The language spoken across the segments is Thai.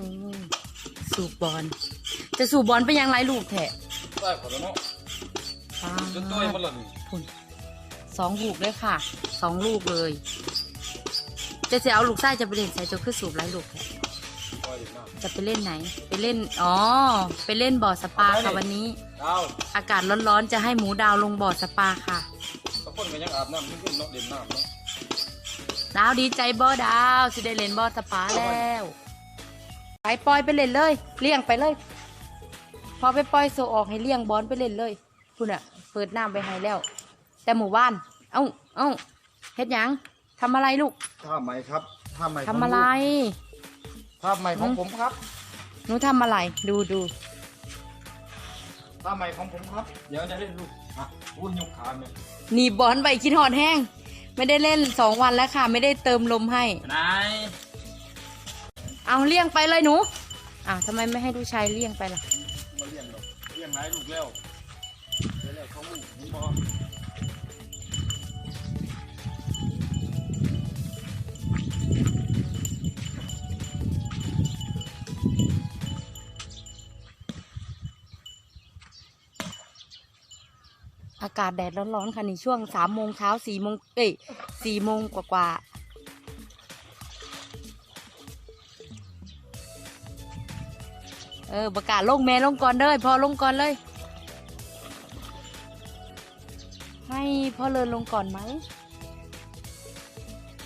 อืมสูบบอลจะสูบบอลไปยังไรลูกแทะได้ขอแล้วเนาะป้าจนตัวมันละนี่คุณสองลูกเลยค่ะสองลูกเลย จะจะเอาลูกไส้จะไปเล่นใส่ตัวขึ้นสูบไรลูกแทะปล่อยน้จะไปเล่นไหน ไปเล่นอ๋อไปเล่นบ่อสปาค่ะวันนี้ำดาวอากาศร้อนๆจะให้หมูดาวลงบ่อสปาค่ะก็คนก็ยังอาบน้ำขึ้นเนาะเด่นน้ำเนาะ ดาวดีใจบ่ดาวสิได้เล่นบ่อสปาแล้ว ไปปล่อยไปเล่นเลย เลี้ยงไปเลย พอไปปล่อยโซออกให้เลี้ยงบอลไปเล่นเลยคุณอะเปิดน้ำไปให้แล้ว แต่หมู่บ้าน เอ้าเอ้าเฮ็ดหยังทำอะไรลูกท่าไหมครับท่าไหมทำอะไร ท่าไหมของผมครับหนูทำอะไร ดูดูท่าไหมของผมครับ เดี๋ยวจะเล่นลูกอะอุ้นยกขาเนี่ยหนีบบอลไปคิดหอดแห้ง ไม่ได้เล่นสองวันแล้วค่ะ ไม่ได้เติมลมให้นาย เอาเลี้ยงไปเลยหนูอ้าวทำไมไม่ให้ลูกชายเลี้ยงไปล่ะมาเลี้ยงเนาะเลี้ยงนายลูกแล้วเดี๋ยวแล้วเขาลูกนี่บออากาศแดดร้อนๆค่ะในช่วงสามโมงเช้าสี่โมงเอ้ยสี่โมงกว่าๆ เออประกาศลงแม่ลงก่อนเลยพอลงก่อนเลย ให้พ่อเลินลงก่อนไหม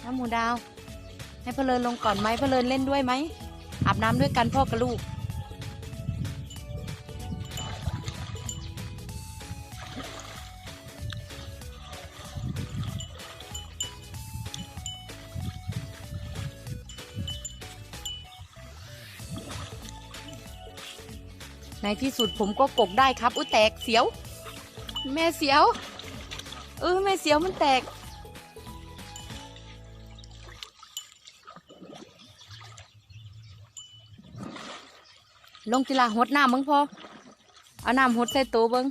น้ำหมูดาว ให้พ่อเลินลงก่อนไหมพ่อเลินเล่นด้วยไหมอาบน้ำด้วยกันพ่อกับลูก ในที่สุดผมก็กกได้ครับ อุ้ยแตกเสียว แม่เสียว เออแม่เสียวมันแตก ลงจีลาหดน้ำมึงพอ เอาน้ำหดใส่ตัวเบิง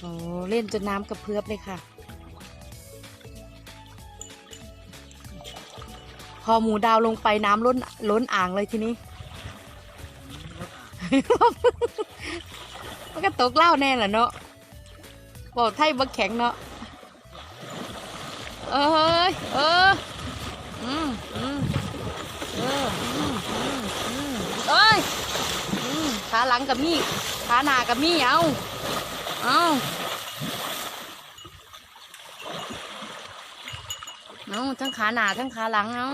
โอ้เล่นจนน้ำกระเพื่อมเลยค่ะ พอหมูดาวลงไปน้ำล้นล้นอ่างเลยทีนี้ มันก็ตกเหล่าแน่แหละเนาะบอกไทยบักแข็งเนาะเอ้ยเอออืมอืมเอออืมอืมเอ้ยขาหลังกับมี่ขาหน้ากับมี่เอา เอาเอาทั้งขาหนาทั้งขาหลังเอา